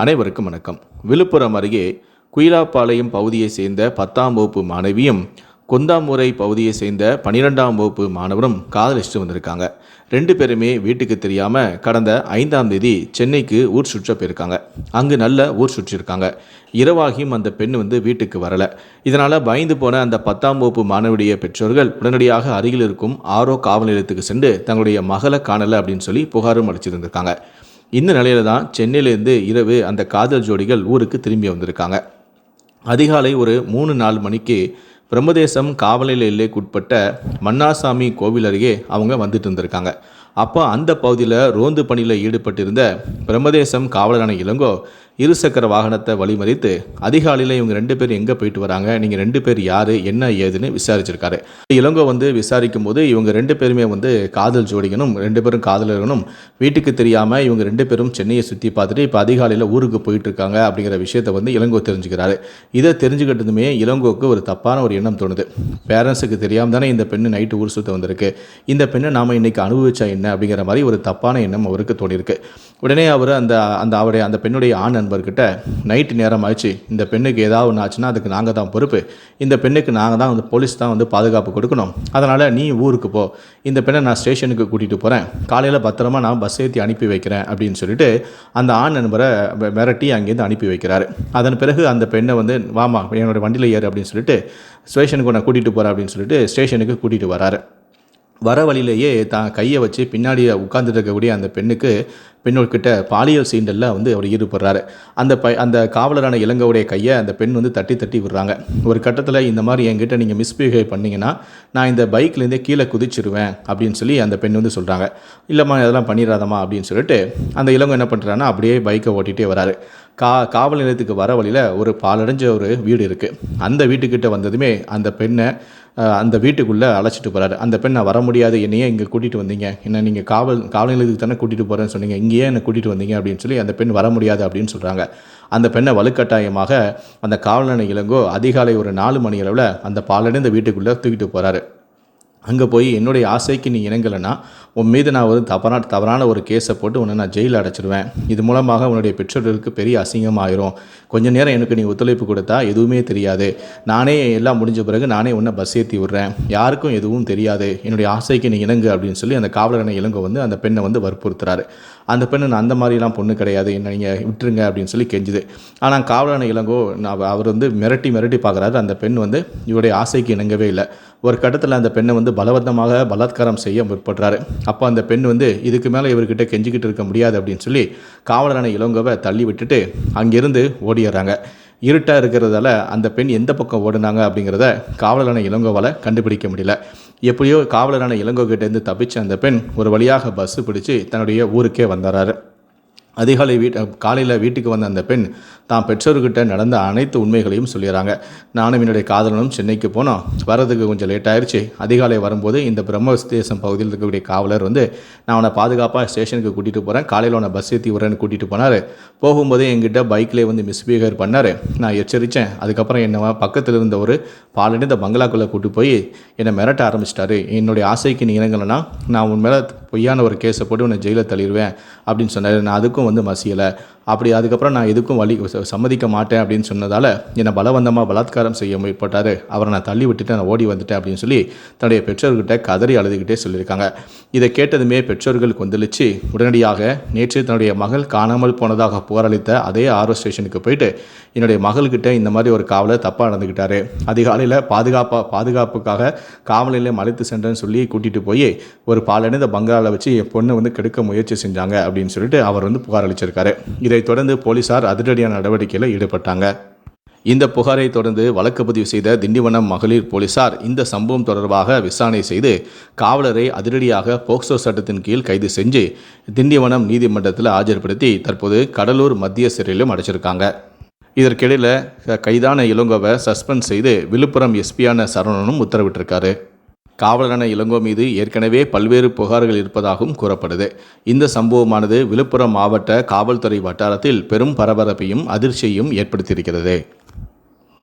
அனைவருக்கும் வணக்கம். விழுப்புரம் அருகே குயிலாப்பாளையம் பகுதியை சேர்ந்த பத்தாம் வகுப்பு மாணவியும் கொந்தாமுறை பகுதியை சேர்ந்த பனிரெண்டாம் வகுப்பு மாணவரும் காதலிச்சுட்டு வந்திருக்காங்க. ரெண்டு பேருமே வீட்டுக்கு தெரியாமல் கடந்த ஐந்தாம் தேதி சென்னைக்கு ஊர் சுற்ற போயிருக்காங்க. அங்கு நல்ல ஊர் சுற்றியிருக்காங்க இரவாகியும் அந்த பெண் வந்து வீட்டுக்கு வரலை. இதனால் பயந்து போன அந்த பத்தாம் வகுப்பு மாணவியுடைய பெற்றோர்கள் உடனடியாக அருகில் இருக்கும் ஆரோ காவல் நிலையத்துக்கு சென்று தங்களுடைய மகளை காணலை அப்படின்னு சொல்லி புகாரும் அளிச்சிருந்திருக்காங்க இந்த நிலையில தான் சென்னையிலேருந்து இரவு அந்த காதல் ஜோடிகள் ஊருக்கு திரும்பி வந்திருக்காங்க. அதிகாலை ஒரு மூணு நாலு மணிக்கு பிரம்மதேசம் காவலில் எல்லைக்குட்பட்ட மன்னாசாமி கோவில் அருகே அவங்க வந்துட்டு இருந்திருக்காங்க. அப்போ அந்த பகுதியில் ரோந்து பணியில் ஈடுபட்டிருந்த பிரம்மதேசம் காவலரான இளங்கோ இருசக்கர வாகனத்தை வழிமறித்து அதிகாலையில் இவங்க ரெண்டு பேர் எங்கே போயிட்டு வராங்க? நீங்கள் ரெண்டு பேர் யார்? என்ன ஏதுன்னு விசாரிச்சிருக்காரு. இளங்கோ வந்து விசாரிக்கும் போது இவங்க ரெண்டு பேருமே வந்து காதல் ஜோடிகனும் ரெண்டு பேரும் காதலர்களும் வீட்டுக்கு தெரியாமல் இவங்க ரெண்டு பேரும் சென்னையை சுற்றி பார்த்துட்டு இப்போ அதிகாலையில் ஊருக்கு போயிட்டு இருக்காங்க அப்படிங்கிற விஷயத்தை வந்து இளங்கோ தெரிஞ்சுக்கிறாரு. இதை தெரிஞ்சுக்கிட்டதுமே இளங்கோவுக்கு ஒரு தப்பான ஒரு எண்ணம் தோணுது. பேரண்ட்ஸுக்கு தெரியாமல் தானே இந்த பெண்ணு நைட்டு ஊர் சுத்த வந்திருக்கு. இந்த பெண்ணை நாம் இன்றைக்கி அனுபவிச்சா என்ன அப்படிங்கிற மாதிரி ஒரு தப்பான எண்ணம் அவருக்கு தோணியிருக்கு. உடனே அவர் அந்த அந்த அவருடைய அந்த பெண்ணுடைய ஆண் நண்பர்கிட்ட நைட்டு நேரம் ஆயிடுச்சு இந்த பெண்ணுக்கு ஏதாவது ஒன்று ஆச்சுன்னா அதுக்கு நாங்கள் தான் பொறுப்பு. இந்த பெண்ணுக்கு நாங்கள் தான் வந்து போலீஸ் தான் வந்து பாதுகாப்பு கொடுக்கணும். அதனால் நீ ஊருக்கு போ. இந்த பெண்ணை நான் ஸ்டேஷனுக்கு கூட்டிகிட்டு போகிறேன் காலையில் பத்திரமா நான் பஸ் ஏற்றி அனுப்பி வைக்கிறேன் அப்படின்னு சொல்லிட்டு அந்த ஆண் நண்பரை மிரட்டி அங்கேருந்து அனுப்பி வைக்கிறாரு. அதன் பிறகு அந்த பெண்ணை வந்து வாமா என்னோட வண்டியில் ஏறு அப்படின்னு சொல்லிட்டு ஸ்டேஷனுக்கு நான் கூட்டிகிட்டு போகிறேன் அப்படின்னு சொல்லிட்டு ஸ்டேஷனுக்கு கூட்டிகிட்டு வராரு. வர வழியிலேயே தான் கையை வச்சு பின்னாடி உட்கார்ந்துட்டு இருக்கக்கூடிய அந்த பெண்ணுக்கு பெண்ணோர்கிட்ட பாலியல் சீண்டலில் வந்து அவர் ஈடுபடுறாரு. அந்த ப அந்த காவலரான இளங்கவுடைய கையை அந்த பெண் வந்து தட்டி தட்டி விடுறாங்க. ஒரு கட்டத்தில் இந்த மாதிரி என்கிட்ட நீங்கள் மிஸ்பிஹேவ் பண்ணிங்கன்னா நான் இந்த பைக்லேருந்தே கீழே குதிச்சிருவேன் அப்படின்னு சொல்லி அந்த பெண் வந்து சொல்கிறாங்க இல்லைம்மா இதெல்லாம் பண்ணிடாதம்மா அப்படின்னு சொல்லிட்டு அந்த இளங்கோ என்ன பண்ணுறான்னா அப்படியே பைக்கை ஓட்டிகிட்டே வராரு. கா காவல் நிலையத்துக்கு வர வழியில் ஒரு பாலடைஞ்ச ஒரு வீடு இருக்குது அந்த வீட்டுக்கிட்ட வந்ததுமே அந்த பெண்ணை அந்த வீட்டுக்குள்ளே அழைச்சிட்டு போகிறாரு அந்த பெண் நான் வர முடியாது. என்னையே இங்கே கூட்டிகிட்டு வந்தீங்க. என்ன நீங்கள் காவல் காவல் நிலையத்துக்கு தானே கூட்டிகிட்டு போகிறேன்னு சொன்னீங்க. இங்கேயே என்னை கூட்டிகிட்டு வந்தீங்க அப்படின்னு சொல்லி அந்த பெண் வர முடியாது அப்படின்னு சொல்கிறாங்க அந்த பெண்ணை வலுக்கட்டாயமாக அந்த காவல் இளங்கோ அதிகாலை ஒரு நாலு மணி அளவில் அந்த பாலடைந்த வீட்டுக்குள்ளே தூக்கிட்டு போகிறாரு அங்கே போய் என்னுடைய ஆசைக்கு நீ இணங்கலைன்னா உன் மீது நான் ஒரு தவறான தவறான ஒரு கேஸை போட்டு உன்னை நான் ஜெயிலில் அடைச்சிடுவேன் இது மூலமாக உன்னுடைய பெற்றோர்களுக்கு பெரிய அசிங்கமாயிரும் கொஞ்ச நேரம் எனக்கு நீ ஒத்துழைப்பு கொடுத்தா எதுவுமே தெரியாது. நானே எல்லாம் முடிஞ்ச பிறகு நானே உன்னை பஸ் ஏற்றி விடுறேன். யாருக்கும் எதுவும் தெரியாது. என்னுடைய ஆசைக்கு நீ இணங்கு அப்படின்னு சொல்லி அந்த காவலரனை இளங்கோ வந்து அந்த பெண்ணை வந்து வற்புறுத்துறாரு. அந்த பெண்ணு நான் அந்த மாதிரிலாம் பொண்ணு கிடையாது. என்ன நீங்கள் விட்டுருங்க அப்படின்னு சொல்லி கெஞ்சுது. ஆனால் காவலான இளங்கோ நான் அவர் வந்து மிரட்டி மிரட்டி பார்க்குறாரு அந்த பெண் வந்து இவருடைய ஆசைக்கு இணங்கவே இல்லை. ஒரு கட்டத்தில் அந்த பெண்ணை வந்து பலவந்தமாக பலாத்காரம் செய்ய முற்படுறாரு. அப்போ அந்த பெண் வந்து இதுக்கு மேலே இவர்கிட்ட கெஞ்சிக்கிட்டு இருக்க முடியாது அப்படின்னு சொல்லி காவலரான இளங்கோவை தள்ளி விட்டுட்டு அங்கேருந்து ஓடிடுறாங்க இருட்டாக இருக்கிறதால அந்த பெண் எந்த பக்கம் ஓடினாங்க அப்படிங்கிறத காவலரான இளங்கோவால் கண்டுபிடிக்க முடியல. எப்படியோ காவலரான இளங்கோ கிட்டேருந்து தப்பிச்ச அந்த பெண் ஒரு வழியாக பஸ்ஸு பிடிச்சி தன்னுடைய ஊருக்கே வந்தாராரு அதிகாலை வீட் காலையில் வீட்டுக்கு வந்த அந்த பெண் தான் பெற்றோர்கிட்ட நடந்த அனைத்து உண்மைகளையும் சொல்லிடுறாங்க நானும் என்னுடைய காதலனும் சென்னைக்கு போனோம். வரதுக்கு கொஞ்சம் லேட் ஆயிடுச்சு அதிகாலை வரும்போது இந்த பிரம்மதேசம் பகுதியில் இருக்கக்கூடிய காவலர் வந்து நான் உன்னை பாதுகாப்பாக ஸ்டேஷனுக்கு கூட்டிகிட்டு போகிறேன் காலையில் உன்னை பஸ் ஏற்றி விட்றேன்னு கூட்டிகிட்டு போனார். போகும்போதே எங்கிட்ட பைக்லேயே வந்து மிஸ்பிஹேவ் பண்ணார். நான் எச்சரித்தேன் அதுக்கப்புறம் என்னவா பக்கத்தில் இருந்த ஒரு பாலடைந்த பங்களாக்குள்ளே கூட்டு போய் என்னை மிரட்ட ஆரம்பிச்சிட்டாரு. என்னுடைய ஆசைக்கு நீ இணங்கலைன்னா நான் உன் மேலே பொய்யான ஒரு கேஸை போட்டு உன்னை ஜெயிலில் தள்ளிடுவேன் அப்படின்னு சொன்னார். நான் அதுக்கும் வந்து மசியலை. அப்படி அதுக்கப்புறம் நான் எதுக்கும் வழி சம்மதிக்க மாட்டேன் அப்படின்னு சொன்னதால் என்னை பலவந்தமாக பலாத்காரம் செய்ய முற்பட்டார். அவரை நான் தள்ளி விட்டுட்டு நான் ஓடி வந்துட்டேன் அப்படின்னு சொல்லி தன்னுடைய பெற்றோர்கிட்ட கதறி அழுதுகிட்டே சொல்லியிருக்காங்க. இதை கேட்டதுமே பெற்றோர்கள் கொந்தளிச்சு உடனடியாக நேற்று தன்னுடைய மகள் காணாமல் போனதாக புகாரளித்த அதே ஆர்ஓ ஸ்டேஷனுக்கு போயிட்டு என்னுடைய மகள்கிட்ட இந்த மாதிரி ஒரு காவலர் தப்பாக நடந்துக்கிட்டாரு அதிகாலையில் பாதுகாப்பாக பாதுகாப்புக்காக காவல் நிலையம் அழைத்து சென்றேன்னு சொல்லி கூட்டிகிட்டு போய் ஒரு பாலடைந்த பங்களாவில் வச்சு என் பொண்ணை வந்து கெடுக்க முயற்சி செஞ்சாங்க அப்படின்னு சொல்லிட்டு அவர் வந்து புகார் அளிச்சிருக்காரு இதைத் தொடர்ந்து போலீசார் அதிரடியான நடவடிக்கையில் ஈடுபட்டாங்க. இந்த புகாரை தொடர்ந்து வழக்கு பதிவு செய்த திண்டிவனம் மகளிர் போலீசார் இந்த சம்பவம் தொடர்பாக விசாரணை செய்து காவலரை அதிரடியாக போக்சோ சட்டத்தின் கீழ் கைது செஞ்சு திண்டிவனம் நீதிமன்றத்தில் ஆஜர்படுத்தி தற்போது கடலூர் மத்திய சிறையிலும் அடைச்சிருக்காங்க. இதற்கிடையில் கைதான இளங்கோவை சஸ்பெண்ட் செய்து விழுப்புரம் எஸ்பியான சரவணனும் உத்தரவிட்டிருக்காரு. காவலரான இளங்கோ மீது ஏற்கனவே பல்வேறு புகார்கள் இருப்பதாகவும் கூறப்படுது. இந்த சம்பவமானது விழுப்புரம் மாவட்ட காவல்துறை வட்டாரத்தில் பெரும் பரபரப்பையும் அதிர்ச்சியையும் ஏற்படுத்தியிருக்கிறது.